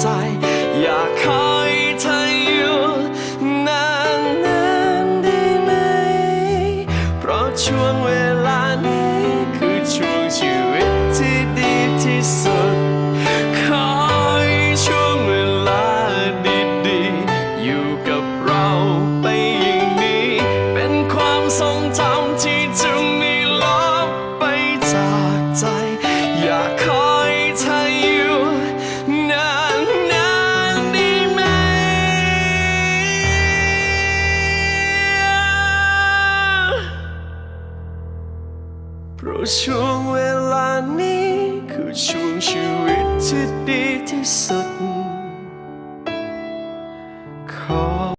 ใจ อยากให้เธออยู่นานนานได้ไหม เพราะช่วงเวลานี้คือช่วงชีวิตที่ดีที่สุด ขอให้ช่วงเวลาดีๆ อยู่กับเราไปอย่างนี้ เป็นความทรงจำที่จะไม่ลบไปจากใจ อยาก เพราะช่วงเวลานี้ คือช่วงชีวิตที่ดีที่สุดขอ